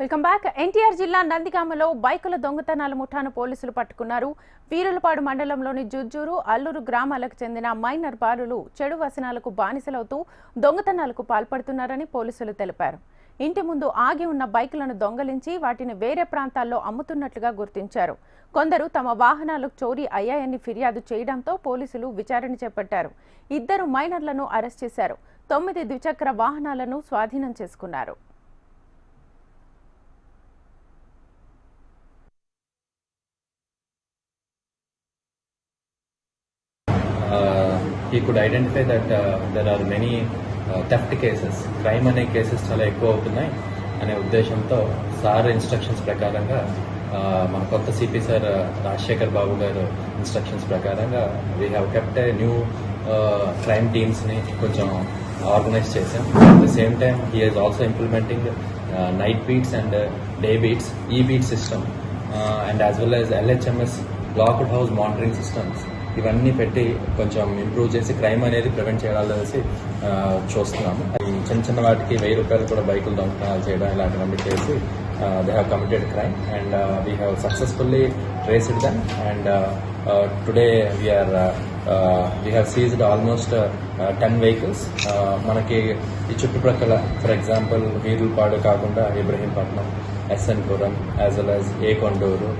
Welcome back. NTR జిల్లా నందిగామలో బైకుల దొంగతనాల ముఠాను పోలీసులు పట్టుకున్నారు. వీరులపాడు మండలంలోని జుజ్జూరు అల్లూరు గ్రామాలకు చెందిన మైనర్ బాలులు చెడు వసనాలకు బానిసలవుతూ దొంగతనాలకు పాల్పడుతున్నారని పోలీసులు తెలిపారు. ఇంటి ముందు ఆగి ఉన్న బైకులను దొంగలించి వాటిని వేరే ప్రాంతాల్లో అమ్ముతున్నట్లుగా గుర్తించారు. కొందరు తమ వాహనాలు చోరీ అయ్యాయని ఫిర్యాదు చేయడంతో పోలీసులు విచారణ చేపట్టారు. ఇద్దరు మైనర్లను అరెస్ట్ చేశారు. తొమ్మిది ద్విచక్ర వాహనాలను స్వాధీనం చేసుకున్నారు. ఈ could identify that there are many theft cases crime అనే కేసెస్ చాలా ఎక్కువ అవుతున్నాయి. అనే ఉద్దేశంతో సార్ ఇన్స్ట్రక్షన్స్ ప్రకారంగా మన కొత్త సిపి సార్ రాజశేఖర్ బాబు గారు ఇన్స్ట్రక్షన్స్ ప్రకారంగా we have kept a new crime టీమ్స్ని కొంచెం ఆర్గనైజ్ చేసాం at the same time he is also implementing night beats and day beats ఈ beat system and as well as LHMS blocked house monitoring systems ఇవన్నీ పెట్టి కొంచెం improve చేసి crime అనేది prevent చేయాలనేసి చూస్తున్నాము. ఈ చిన్న చిన్న వాటికి వెయ్యి రూపాయలు కూడా బైకులు దొంగతనాలు చేయడం ఇలాంటివన్నీ చేసి they have committed crime and we have successfully traced them and today we are we have seized almost ten vehicles మనకి ఈ చుట్టుప్రక్కల ఫర్ ఎగ్జాంపుల్ వీరులపాడు కాకుండా Ibrahimpatnam SN Puram as well as A Konduru